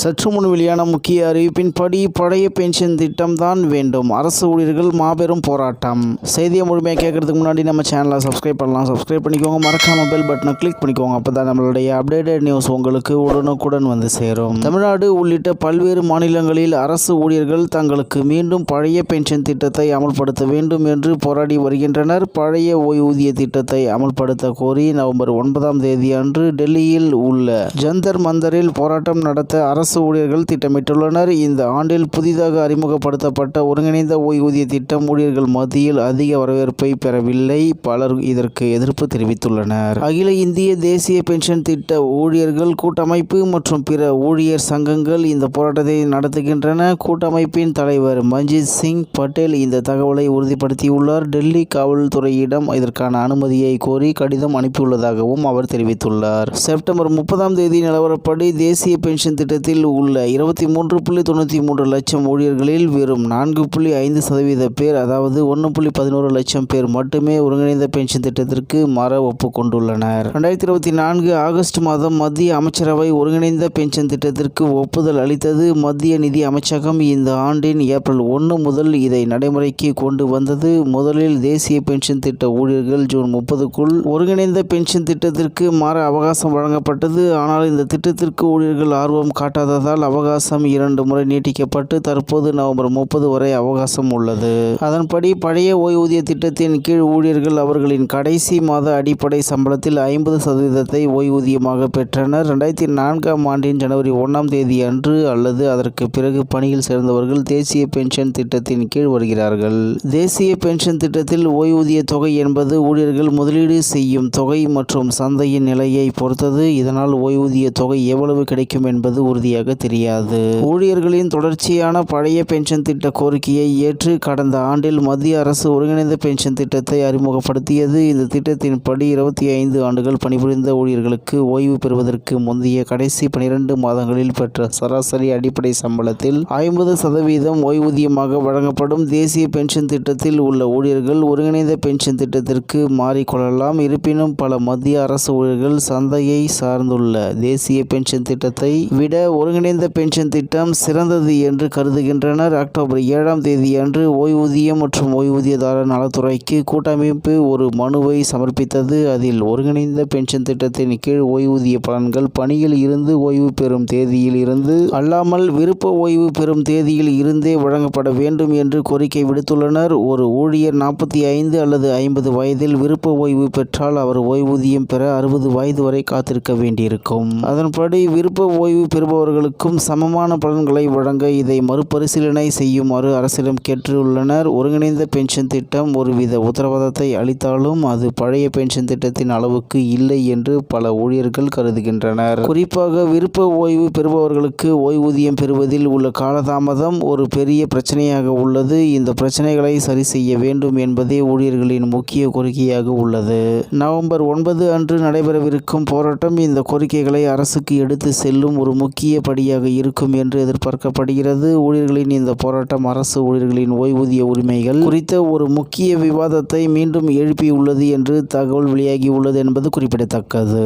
சற்று முன் வெளியான முக்கிய அறிவிப்பின்படி பழைய பென்ஷன் திட்டம் தான் வேண்டும். அரசு ஊழியர்கள் மாபெரும் போராட்டம். செய்தியை முழுமையாக கேட்கறதுக்கு முன்னாடி நம்ம சேனலை சப்ஸ்கிரைப் பண்ணலாம். சப்ஸ்கிரைப் பண்ணிக்கோங்க. மறக்காம பெல் பட்டனை கிளிக் பண்ணிக்கோங்க. அப்போ தான் நம்மளுடைய அப்டேட்டட் நியூஸ் உங்களுக்கு உடனுக்குடன் வந்து சேரும். தமிழ்நாடு உள்ளிட்ட பல்வேறு மாநிலங்களில் அரசு ஊழியர்கள் தங்களுக்கு மீண்டும் பழைய பென்ஷன் திட்டத்தை அமல்படுத்த வேண்டும் என்று போராடி வருகின்றனர். பழைய ஓய்வூதிய திட்டத்தை அமல்படுத்த கோரி நவம்பர் ஒன்பதாம் தேதி அன்று டெல்லியில் உள்ள ஜந்தர் மந்தரில் போராட்டம் நடத்த அரசு ஊழியர்கள் திட்டமிட்டுள்ளனர். இந்த ஆண்டில் புதிதாக அறிமுகப்படுத்தப்பட்ட ஒருங்கிணைந்த ஓய்வூதிய திட்டம் ஊழியர்கள் மத்தியில் அதிக வரவேற்பை பெறவில்லை. பலர் இதற்கு எதிர்ப்பு தெரிவித்துள்ளனர். அகில இந்திய தேசிய பென்ஷன் திட்ட ஊழியர்கள் கூட்டமைப்பு மற்றும் பிற ஊழியர் சங்கங்கள் இந்த போராட்டத்தை நடத்துகின்றன. கூட்டமைப்பின் தலைவர் மஞ்சித் சிங் பட்டேல் இந்த தகவலை உறுதிப்படுத்தியுள்ளார். டெல்லி காவல்துறையிடம் இதற்கான அனுமதியை கோரி கடிதம் அனுப்பியுள்ளதாகவும் அவர் தெரிவித்துள்ளார். செப்டம்பர் முப்பதாம் தேதி நிலவரப்படி தேசிய பென்ஷன் திட்டத்தில் உள்ள இருபத்தி மூன்று புள்ளி தொண்ணூற்றி மூன்று லட்சம் ஊழியர்களில் வெறும் நான்கு புள்ளி ஐந்து சதவீத பேர் அதாவது ஒன்று புள்ளி பதினோரு லட்சம் பேர் மட்டுமே ஒருங்கிணைந்த பென்ஷன் திட்டத்திற்கு மாற ஒப்புக்கொண்டுள்ளனர் ரெண்டாயிரத்தி இருபத்தி நான்கு ஆகஸ்ட் மாதம் மத்திய அமைச்சரவை ஒருங்கிணைந்த பென்ஷன் திட்டத்திற்கு ஒப்புதல் அளித்தது மத்திய நிதி அமைச்சகம். இந்த ஆண்டின் ஏப்ரல் ஒன்று முதல் இதை நடைமுறைக்கு கொண்டு வந்தது. முதலில் தேசிய பென்ஷன் திட்ட ஊழியர்கள் ஜூன் முப்பதுக்குள் ஒருங்கிணைந்த பென்ஷன் திட்டத்திற்கு மாற அவகாசம் வழங்கப்பட்டது. ஆனால் இந்த திட்டத்திற்கு ஊழியர்கள் ஆர்வம் காட்டாத காட்டாததால் அவகாசம் இரண்டு முறை நீட்டிக்கப்பட்டு தற்போது நவம்பர் முப்பது வரை அவகாசம் உள்ளது. அதன்படி பழைய ஓய்வூதிய திட்டத்தின் கீழ் ஊழியர்கள் அவர்களின் கடைசி மாத அடிப்படை சம்பளத்தில் ஐம்பது சதவீதத்தை ஓய்வூதியமாக பெற்றனர். ரெண்டாயிரத்தி நான்காம் ஆண்டின் ஜனவரி ஒன்றாம் தேதி அன்று அல்லது அதற்கு பிறகு பணியில் சேர்ந்தவர்கள் தேசிய பென்ஷன் திட்டத்தின் கீழ் வருகிறார்கள். தேசிய பென்ஷன் திட்டத்தில் ஓய்வூதிய தொகை என்பது ஊழியர்கள் முதலீடு செய்யும் தொகை மற்றும் சந்தையின் நிலையை பொறுத்தது. இதனால் ஓய்வூதிய தொகை எவ்வளவு கிடைக்கும் என்பது உறுதியாக தெரியாது. ஊழியர்களின் தொடர்ச்சியான பழைய பென்ஷன் திட்ட கோரிக்கையை ஏற்று கடந்த ஆண்டில் மத்திய அரசு ஒருங்கிணைந்த பென்ஷன் திட்டத்தை அறிமுகப்படுத்தியது. இந்த திட்டத்தின்படி இருபத்தி ஐந்து ஆண்டுகள் பணிபுரிந்த ஊழியர்களுக்கு ஓய்வு பெறுவதற்கு முந்தைய கடைசி பனிரெண்டு மாதங்களில் பெற்ற சராசரி அடிப்படை சம்பளத்தில் ஐம்பது சதவீதம் ஓய்வூதியமாக வழங்கப்படும் தேசிய பென்ஷன் திட்டத்தில் உள்ள ஊழியர்கள் ஒருங்கிணைந்த பென்ஷன் திட்டத்திற்கு மாறிக்கொள்ளலாம். இருப்பினும் பல மத்திய அரசு ஊழியர்கள் சந்தையை சார்ந்துள்ள தேசிய பென்ஷன் திட்டத்தை விட ஒரு ஒருங்கிணைந்த பென்ஷன் திட்டம் சிறந்தது என்று கருதுகின்றனர். அக்டோபர் ஏழாம் தேதியன்று ஓய்வூதியம் மற்றும் ஓய்வூதியதாரர் நலத்துறைக்கு கூட்டமைப்பு ஒரு மனுவை சமர்ப்பித்தது. அதில் ஒருங்கிணைந்த பென்ஷன் திட்டத்தின் கீழ் ஓய்வூதிய பலன்கள் பணியில் இருந்து ஓய்வு பெறும் தேதியில் இருந்து அல்லாமல் விருப்ப ஓய்வு பெறும் தேதியில் இருந்தே வழங்கப்பட வேண்டும் என்று கோரிக்கை விடுத்துள்ளனர். ஒரு ஊழியர் நாற்பத்தி ஐந்து அல்லது ஐம்பது வயதில் விருப்ப ஓய்வு பெற்றால் அவர் ஓய்வூதியம் பெற அறுபது வயது வரை காத்திருக்க வேண்டியிருக்கும். அதன்படி விருப்ப ஓய்வு பெறுபவர்கள் அவர்களுக்கும் சமமான பலன்களை வழங்க இதை மறுபரிசீலனை செய்யுமாறு அரசிடம் கேட்டுள்ளனர். ஒருங்கிணைந்த பென்ஷன் திட்டம் ஒருவித உத்தரவாதத்தை அளித்தாலும் அது பழைய பென்ஷன் திட்டத்தின் அளவுக்கு இல்லை என்று பல ஊழியர்கள் கருதுகின்றனர். குறிப்பாக விருப்ப ஓய்வு பெறுபவர்களுக்கு ஓய்வூதியம் பெறுவதில் உள்ள காலதாமதம் ஒரு பெரிய பிரச்சனையாக உள்ளது. இந்த பிரச்சனைகளை சரி செய்ய வேண்டும் என்பதே ஊழியர்களின் முக்கிய கோரிக்கையாக உள்ளது. நவம்பர் ஒன்பது அன்று நடைபெறவிருக்கும் போராட்டம் இந்த கோரிக்கைகளை அரசுக்கு எடுத்து செல்லும் ஒரு முக்கிய படியாக இருக்கும் என்று எதிர்பார்க்கப்படுகிறது. ஊழியர்களின் இந்த போராட்டம் அரசு ஊழியர்களின் ஓய்வூதிய உரிமைகள் குறித்த ஒரு முக்கிய விவாதத்தை மீண்டும் எழுப்பியுள்ளது என்று தகவல் வெளியாகியுள்ளது என்பது குறிப்பிடத்தக்கது.